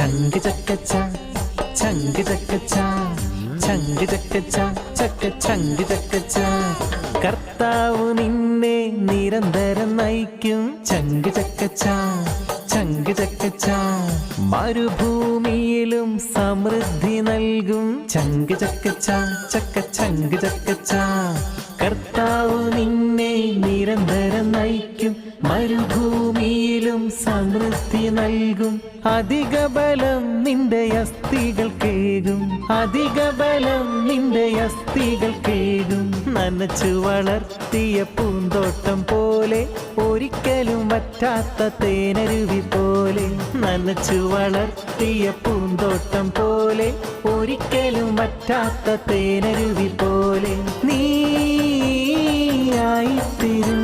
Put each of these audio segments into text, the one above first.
ചങ്ക് ചക്കച്ച ചങ്ക് ചക്കച്ച ചങ്ക് ചക്കച്ച ചക്ക ചങ്ക് ചക്കച്ച കർത്താവ് നിന്നെ നിരന്തരം നയിക്കും. ചങ്ക് ചക്കച്ച ചങ്ക് ചക്കച്ച മരുഭൂമിയിലും സമൃദ്ധി നൽകും. ചങ്ക് ചക്കച്ച ചക്ക ചങ്ക് ചക്കച്ച കർത്താവ് നിന്നെ നിരന്തരം നൽകും. അധിക ബലം നിന്റെ അസ്ഥികൾ കേകും അധിക ബലം നിന്റെ അസ്ഥികൾ കേകും നനച്ചു വളർത്തിയ പൂന്തോട്ടം പോലെ ഒരിക്കലും വറ്റാത്ത തേനരുവി പോലെ നനച്ചു വളർത്തിയ പൂന്തോട്ടം പോലെ ഒരിക്കലും വറ്റാത്ത തേനരുവി പോലെ നീയായിത്തീരും തേനരുവി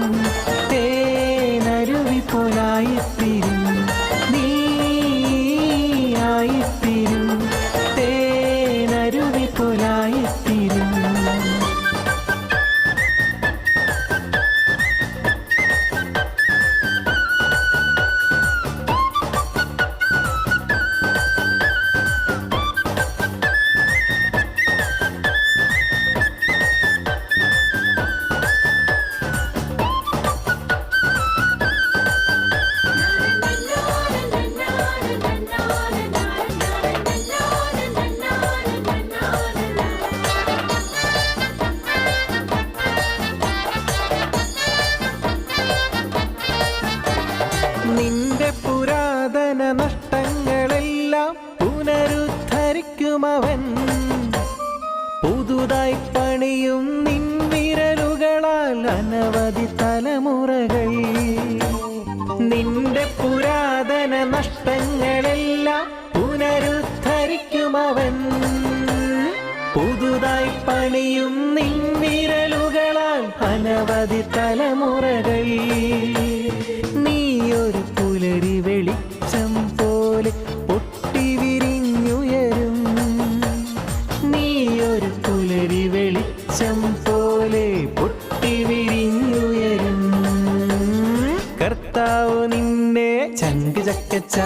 അനവധി തലമുറകൾ. നിന്റെ പുരാതന നഷ്ടങ്ങളെല്ലാം പുനരുദ്ധരിക്കുമവൻ. പുതുതായി പണിയും നിൻവിരലുകളാൽ അനവധി തലമുറകൾ. ചങ്ക് ചക്കച്ച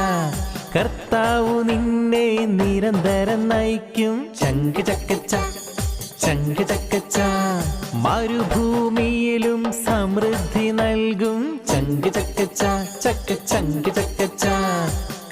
കർത്താവ് നിന്നെ നിരന്തരം നയിക്കും. ചങ്ക് ചക്കച്ച ചങ്ക് മരുഭൂമിയിലും സമൃദ്ധി നൽകും. ചങ്ക് ചക്കച്ച ചക്ക ചങ്ക് ചക്കച്ച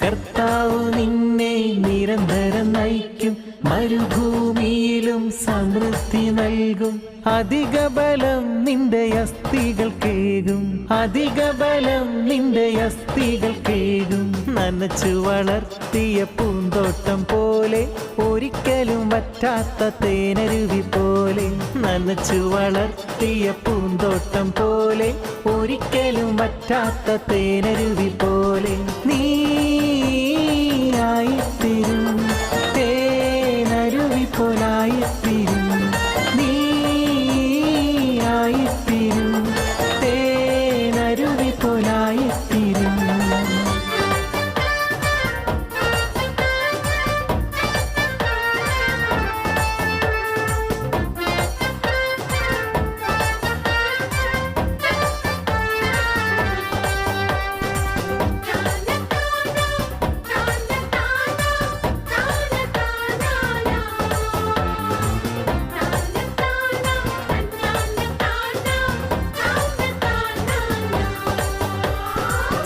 കർത്താവ് നിന്നെ നിരന്തരം നയിക്കും. മരുഭൂമിയിലും സമൃദ്ധി നൽകും. അധിക ബലം നിന്റെ അസ്ഥികൾ കേകും. അധിക ബലം നിന്റെ അസ്ഥികൾ കേകും. നനച്ചു വളർത്തിയ പൂന്തോട്ടം പോലെ ഒരിക്കലും വറ്റാത്ത തേനരുവി പോലെ. നനച്ചു വളർത്തിയ പൂന്തോട്ടം പോലെ ഒരിക്കലും വറ്റാത്ത തേനരുവി പോലെ. നീയായിത്തീരും തേനരുവി கொலாய்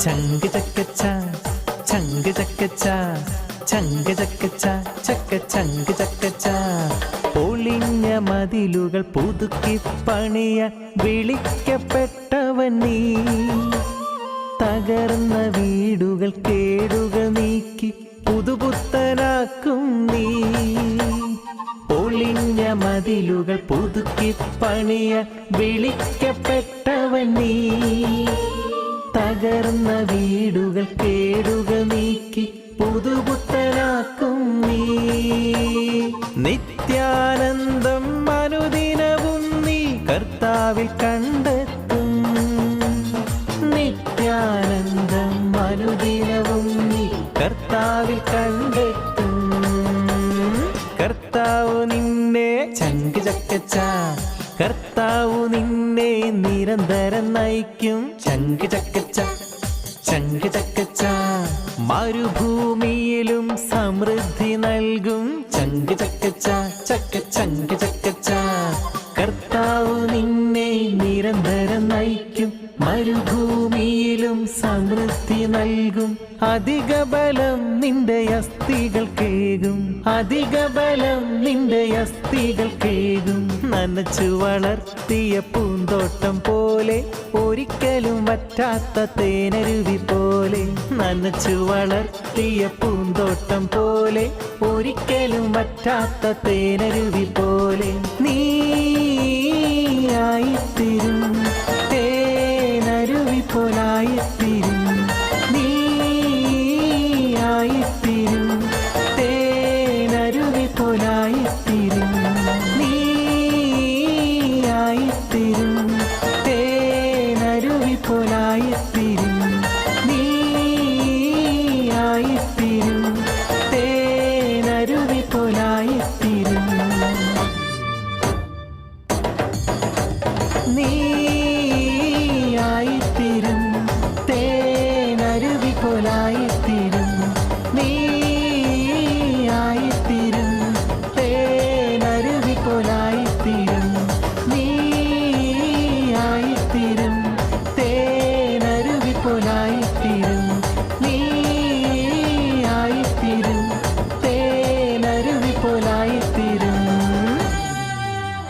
ചങ്ക് ചക്കച്ച ചങ്ക് ചക്ക ചങ്ക് പൊളിഞ്ഞ മതിലുകൾ പുതുക്കി പണിയ വിളിക്കപ്പെട്ടവൻ നീ. തകർന്ന വീടുകൾ കേടുകൾ നീക്കി പുതുപുത്തനാക്കും നീ. പൊളിഞ്ഞ മതിലുകൾ പുതുക്കി പണിയ വിളിക്കപ്പെട്ടവൻ നീ. തകർന്ന വീടുകൾ കേടുകൾ നീക്കി പുതുപുത്തനാക്കും നീ. നിത്യാനന്ദം അനുദിനവും നീ കർത്താവിൽ കണ്ടെത്തും. നിത്യാനന്ദം അനുദിനവും നീ കർത്താവിൽ കണ്ടെത്തും. കർത്താവ് നിന്നെ ചങ്ക് ചക്കച്ച കർത്താവ് നിന്നെ നിരന്തരം നയിക്കും. ചങ്ക് ചക്കച്ച ചങ്ക് ചക്കച്ച. മരുഭൂമിയിലും സമൃദ്ധി നൽകും. ചങ്ക് ചക്കച്ച ചക്ക ചങ്ക് ചക്കച്ച മരുഭൂമിയിലും സമൃദ്ധി നൽകും. അധിക ബലം നിന്റെ അസ്ഥികൾ കേകും അധിക ബലം നിന്റെ അസ്ഥികൾ കേകും നനച്ചു വളർത്തിയ പൂന്തോട്ടം പോലെ ഒരിക്കലും വറ്റാത്ത തേനരുവി പോലെ നനച്ചു വളർത്തിയ പൂന്തോട്ടം പോലെ ഒരിക്കലും വറ്റാത്ത തേനരുവി പോലെ നീ ആയിത്തീരും. തിരും